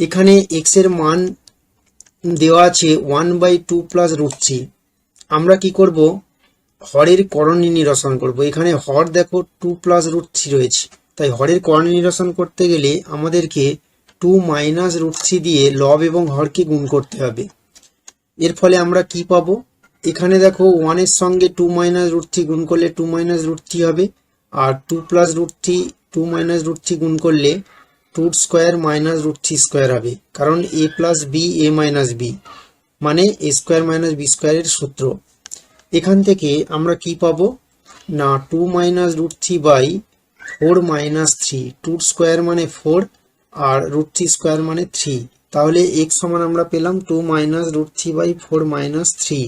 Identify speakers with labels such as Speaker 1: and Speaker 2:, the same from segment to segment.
Speaker 1: এখানে এক্সের মান দেওয়া আছে one by two plus root three আমরা কি করব? হরের করণী নিরসন করব। এখানে হর দেখো টু প্লাস রুট থ্রি রয়েছে। তাই হরের করণী নিরসন করতে গেলে আমাদেরকে টু মাইনাস রুট থ্রি দিয়ে লব এবং হরকে গুণ করতে হবে। এর ফলে আমরা কি পাবো? এখানে দেখো ওয়ানের সঙ্গে টু মাইনাস রুট থ্রি গুণ করলে টু মাইনাস রুট থ্রি হবে। আর two plus root three two minus root three গুণ করলে two square minus root three square হবে। কারণ A plus B A minus B মানে এ স্কোয়ার মাইনাস বি স্কোয়ারের সূত্র। এখান থেকে আমরা কি পাবো? না two minus root three by four minus three two square মানে ফোর আর রুট থ্রি স্কোয়ার মানে থ্রি তাহলে এক্স সমান আমরা পেলাম two minus root three by four minus three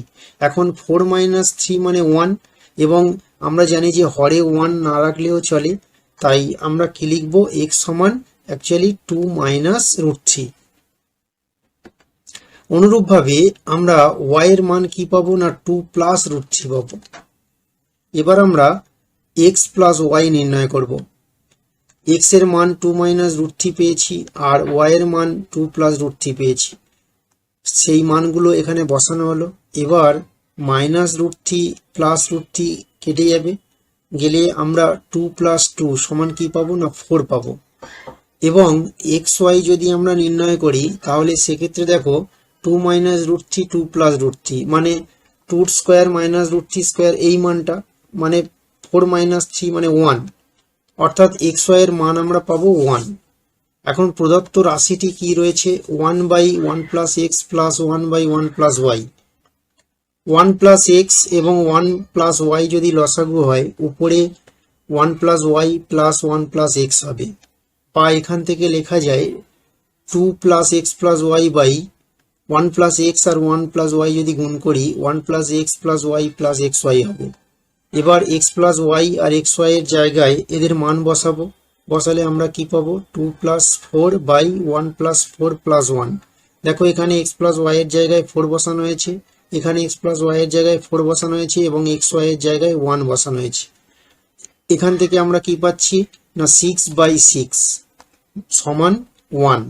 Speaker 1: এখন ফোর মাইনাস থ্রি মানে ওয়ান এবং আমরা জানি যে হরে ওয়ান না রাখলেও চলে। তাই আমরা কি লিখব? এক্স সমান actually two minus root three অনুরূপভাবে আমরা ওয়াই এর মান কি পাবো না টু প্লাস রুট থ্রি পাবো? এবার আমরা এক্স প্লাস ওয়াই নির্ণয় করব। এক্সের মান টু মাইনাস রুট থ্রি পেয়েছি আর ওয়াই এর মান টু প্লাস রুট থ্রি পেয়েছি। সেই মানগুলো এখানে বসানো হলো। এবার minus root three plus root three কেটে যাবে। গেলে আমরা টু প্লাস টু সমান কি পাবো না ফোর পাবো? এবং এক্স ওয়াই যদি আমরা নির্ণয় করি, তাহলে সেক্ষেত্রে দেখো two minus root three two plus root three মানে two square minus root three square এই মানটা মানে ফোর মাইনাস থ্রি মানে ওয়ান অর্থাৎ এক্স ওয়াই এর মান আমরা পাবো ওয়ান এখন প্রদত্ত রাশিটি কি রয়েছে? One by one plus X plus one by one plus Y one plus X এবং ওয়ান প্লাস ওয়াই যদি লসাগু হয়, উপরে one plus Y plus one plus X হবে। বা এখান থেকে লেখা যায় two plus X plus Y by one plus X R one plus Y যদি গুণ করি one plus X plus Y plus X Y হবে। এবার এক্স প্লাস ওয়াই আর এক্স ওয়াই এর জায়গায় এদের মান বসাবো। বসালে আমরা কি পাবো? Two plus four by one plus four plus one দেখো এখানে এক্স প্লাস ওয়াই এর জায়গায় ফোর বসানো হয়েছে, এখানে এক্স প্লাস ওয়াই এর জায়গায় ফোর বসানো হয়েছে এবং এক্স ওয়াই এর জায়গায় ওয়ান বসানো হয়েছে। এখান থেকে আমরা কি পাচ্ছি? না সিক্স বাই সিক্স সমান ওয়ান